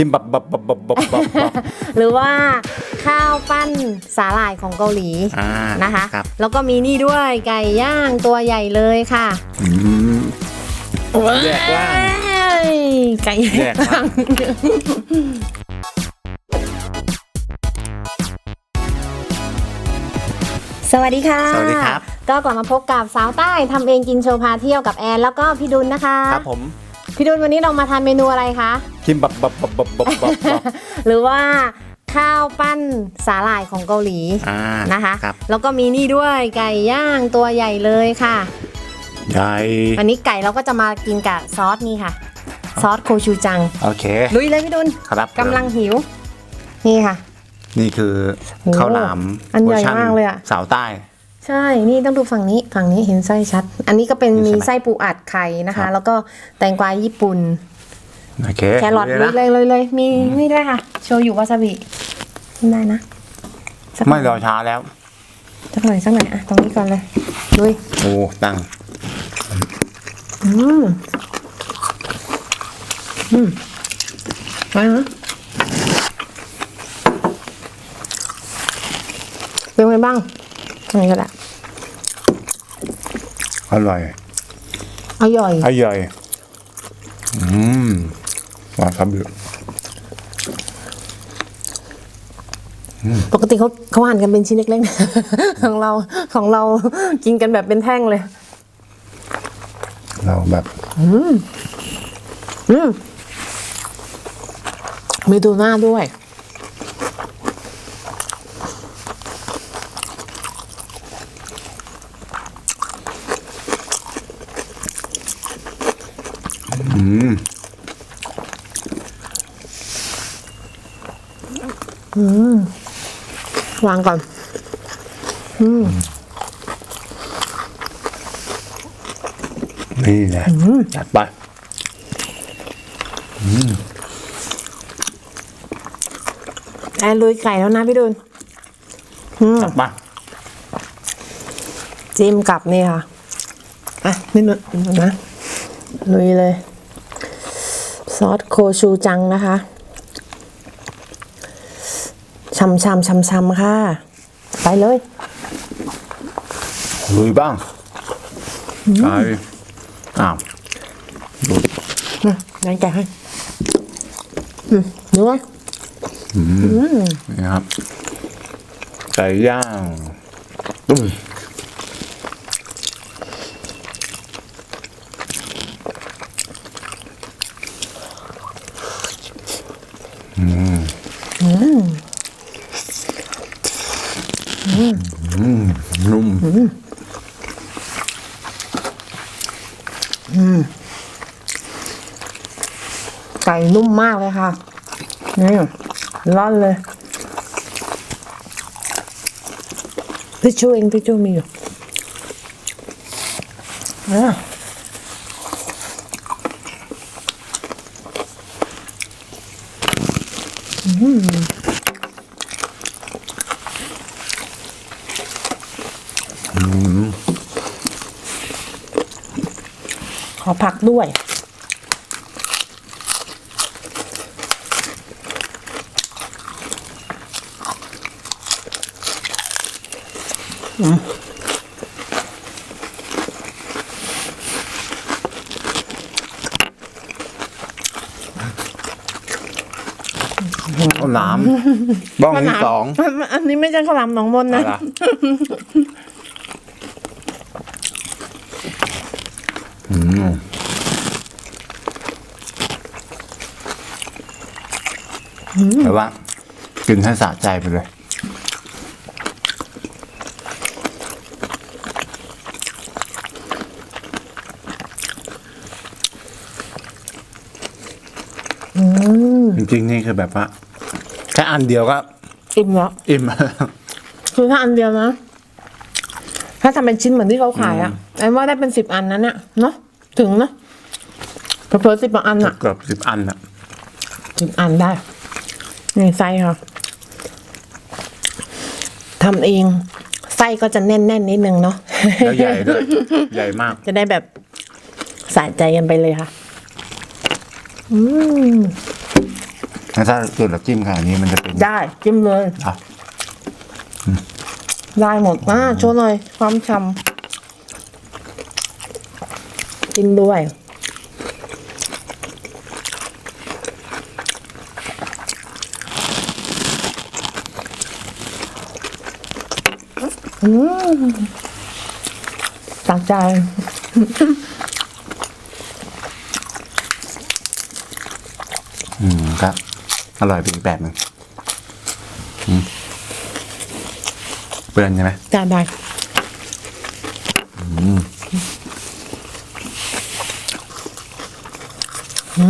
ิมบับบับบับบับบับบับบับหรือว่าข้าวปั้นสาหร่ายของเกาหลีอ่านะคะครับแล้วก็มีนี่ด้วยไก่ย่างตัวใหญ่เลยค่ะอืม แยกล่างไก่แยกล่างสวัสดีค่ะ สวัสดีครับ ก็กลับมาพบกับสาวใต้ทำเองกินโชว์พาเที่ยวกับแอน แล้วก็พี่ดุลนะคะ ครับผม พี่ดุลวันนี้เรามาทานเมนูอะไรคะ คิมบับบับบับบับบับบับบับ หรือว่าข้าวปั้นสาหร่ายของเกาหลีอ่านะคะ ครับ แล้วก็มีนี่ด้วยไก่ย่างตัวใหญ่เลยค่ะ ใหญ่วันนี้ไก่เราก็จะมากินกับซอสนี่ค่ะ ซอสโคชูจัง โอเค ลุยเลยพี่ดุลครับกำลังหิว นี่ค่ะ นี่คือข้าวหลามอันใหญ่มากเลยอะ สาวใต้ ใช่ นี่ต้องดูฝั่งนี้ ฝั่งนี้เห็นไส้ชัด อันนี้ก็เป็นนี่มีใช่ไหมไส้ปูอัดไข่นะครัคะ บ แล้วก็แตงกวาญี่ปุ่น โอเคแครอทดูลุยเลยเลนะยเลยเลยมีนี่ด้วยค่ะ โชยุวาซาบิได้นะสักหน่ไม่อยรอช้าแล้ว สักหน่อยสักหน่อยอะตรงนี้ก่อนเลยลุยโอ้ตั้งอืมอืมไปนะเป็นไงบ้างอันนี้ก็ได้ อร่อย อร่อย อร่อย อืมวาซาบิปกติเขาเขาหั่นกันเป็นชิ้นเล็กๆ ของเราของเรากินกันแบบเป็นแท่งเลย เราแบบ อืมมีดูหน้าด้วย อืมวางก่อนนี่แหละจัดไปแอนลุยไก่แล้วนะพี่ดุลจัดมาจิ้มกับนี่ค่ะ อะนี่นุนนะลุยเลย ซอสโคชูจังนะคะชำชำชำชำค่ะ ไปเลยลุยบ้างไปอ้าวดูนะยายแกะให้อืมดูว่านี่ครับไก่ย่างตุ้มนุ่ม ไก่นุ่มมากเลยค่ะ นี่ร่อนเลยทิชชู่เองทิชชู่มีอยู่อะ อผักด้วยข้าวหลามบ้องที่สอง อันนี้ไม่ใช่ข้าวหลามหนองมนอะนะไร อืมแต่ว่ากินให้สะใจไปเลยจริงๆนี่คือแบบว่าแค่อันเดียวก็ อิ่มแล้วอิ่มคือถ้าอันเดียวนะ ถ้าทำเป็นชิ้นเหมือนที่เขาขายอะ ไอ้ว่าได้เป็นสิบอันนั้นอะเนาะถึงเนาะเพิ่มสิบอันอะเกือบสิบอันอะสิบอันได้นี่ไส้ค่ะทำเองไส้ก็จะแน่นๆนิดนึงเนาะแล้วใหญ่ด้วยใหญ่มาก จะได้แบบสะใจกันไปเลยค่ะ อืมอแล้วถ้าเกิดเราจิ้มขนาดนี้มันจะเป็นได้จิ้มเลยอะได้หมดอ่าโชว์หน่อยความฉ่ำ กินด้วย อืมตักใจอืมครับ อร่อยไปอีกแบบหนึ่งอืมเปื้อนใช่ไหมจานได้ เ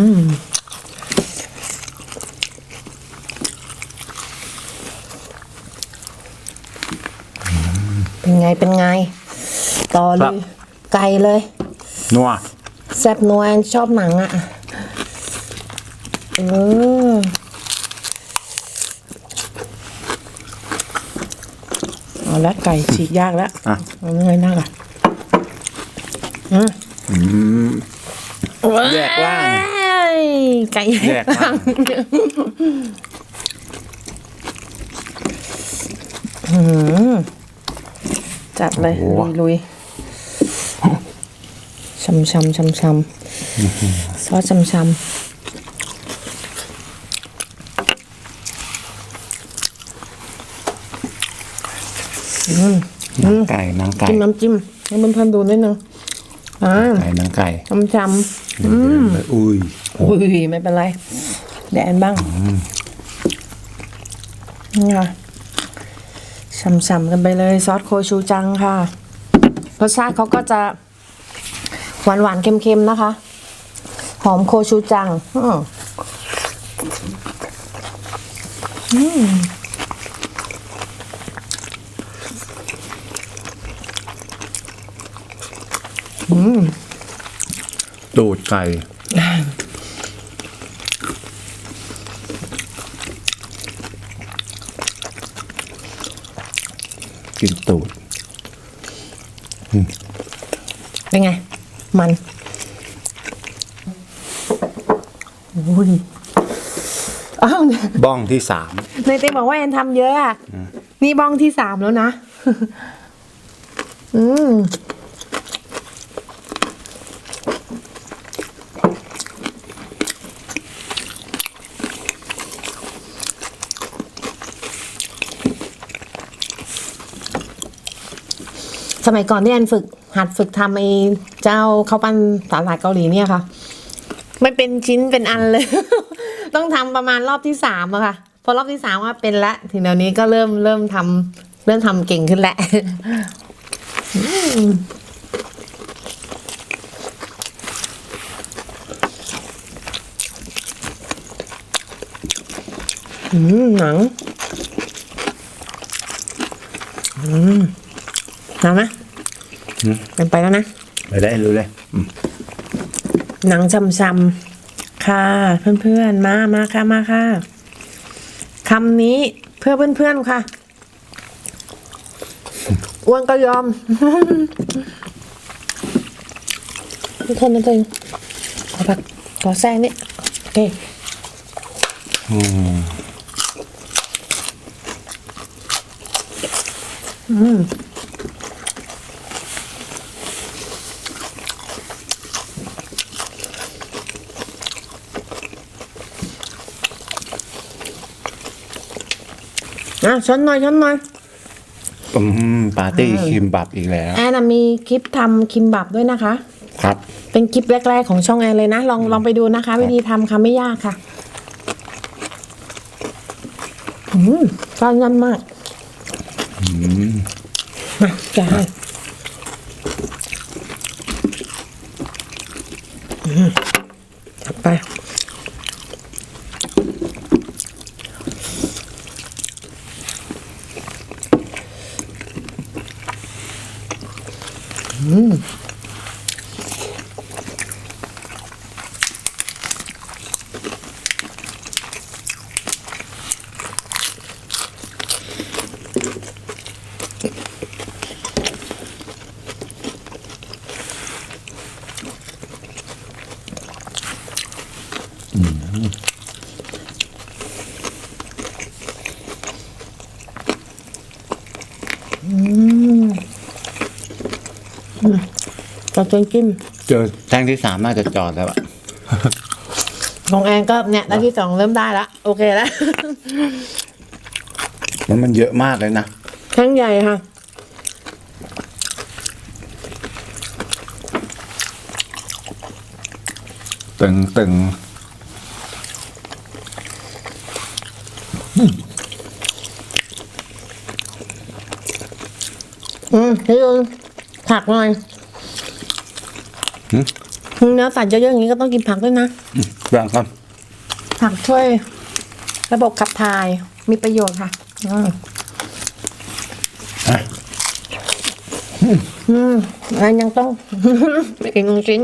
ป็นไงเป็นไง ต่อเลยไก่เลย นัวแซ่บนัวแอนชอบหนังอะ่ะเออเอาละไก่ฉีกยากแล้วอะเอาเงยหน้าก่อนอืมอืมแยกล่าง ไก่แยกล่างอืมจัดเลยโอ้โหลุยลุยชำชำชำชำซอสชำชำอืมหนังไก่หนังไก่จิ้มน้ำจิ้มให้เพื่อนๆดูนิดนึง อ่าไก่หนังไก่ชำชำอืมอุ้ยอุ้ยไม่เป็นไรแดนบ้างนี่ค่ะช่ำๆกันไปเลยซอสโคชูจังค่ะรสชาติเขาก็จะหวานๆเค็มๆนะคะ หอมโคชูจัง อืมอืม ตูดไก่กินตูดเป็นไง มันอุ้ยอ้าวบ้องที่สามในเต้บอกว่าแอนทำเยอะอะ นี่บ้องที่สามแล้วนะ อืม มัยก่อนที่แอนฝึกหัดฝึกทำไอ้เจ้าข้าวปั้นสาหร่ายเกาหลีเนี่ยค่ะไม่เป็นชิ้นเป็นอันเลย ต้องทำประมาณรอบที่สามอะค่ะ พอรอบที่สามว่าเป็นละทีเดี๋ยวนี้ก็เริ่มเริ่มทำเริ่มทำเก่งขึ้นแหละอืมอืมหนัง อืมหนังไหม เป็นไปแล้วนะ ไปได้รู้เลยอืมหนังช้ำๆค่ะ เพื่อนๆ มามาค่ะมาค่ะคำนี้เพื่อเพื่อนๆค่ะอ้วนก็ยอมทุกคนนะตัวเองขอผักขอแซงนี่โอเคอืม อะชนหน่อยชนหน่อยอืมปาร์ตี้คิมบับอีกแล้ว แอนนะมีคลิปทำคิมบับด้วยนะคะ ครับ เป็นคลิปแรก ๆ ของช่องแอนเลยนะ ลองลองไปดูนะคะ วิธีทำค่ะไม่ยากค่ะอืมก้อนยันมากมาจะให้อืมจัดไป กับจนจิ้มเจอแท่งที่สามน่าจะจอดแล้วอะของแอนก็เนี่ยด้านที่สองเริ่มได้ละโอเคแล้ว แล้วมันเยอะมากเลยนะครั้งใหญ่ค่ะ ตึงตึงอืมพี่ยุนผักหน่อย เนื้อสัตว์เยอะๆอย่างนี้ก็ต้องกินผักด้วยนะแบ่งกันผักช่วย ระบบขับถ่ายมีประโยชน์ค่ะอืมอะอืมอันยังต้องอีกหนึ่งชิ้น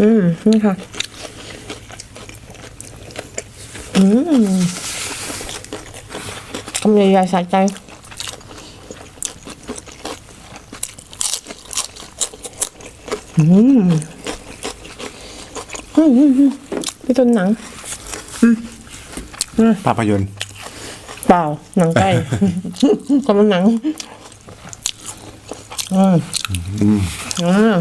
อืมนี่ค่ะ อืมคำใหญ่ๆสะใจ อืมอืมพี่ต้นหนังภาพยนตร์เปล่าหนังไก่คนละหนังอืมอืม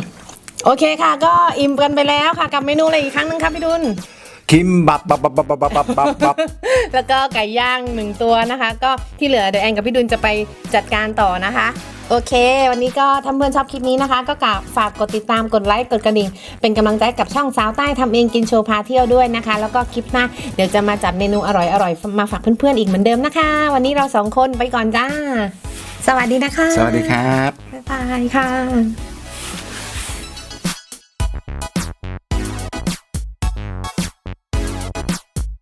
โอเคค่ะ ก็อิ่มกันไปแล้วค่ะ กับเมนูอะไรอีกครั้งหนึงครับพี่ดุลคิมบับบับบับบับบับบับบับบับแล้วก็ไก่ย่างหนึ่งตัวนะคะ ก็ที่เหลือเดี๋ยวแอนกับพี่ดุลจะไปจัดการต่อนะคะ โอเค วันนี้ก็ถ้าเพื่อนชอบคลิปนี้นะคะ ก็กราบฝากกดติดตามกดไลค์กดกระดิ่ง เป็นกำลังใจกับช่องสาวใต้ทำเองกินโชว์พาเที่ยวด้วยนะคะ แล้วก็คลิปหน้าเดี๋ยวจะมาจัดเมนูอร่อยๆมาฝากเพื่อนๆอีกเหมือนเดิมนะคะ วันนี้เราสองคนไปก่อนจ้า สวัสดีนะคะ สวัสดีครับ บ๊ายบายค่ะ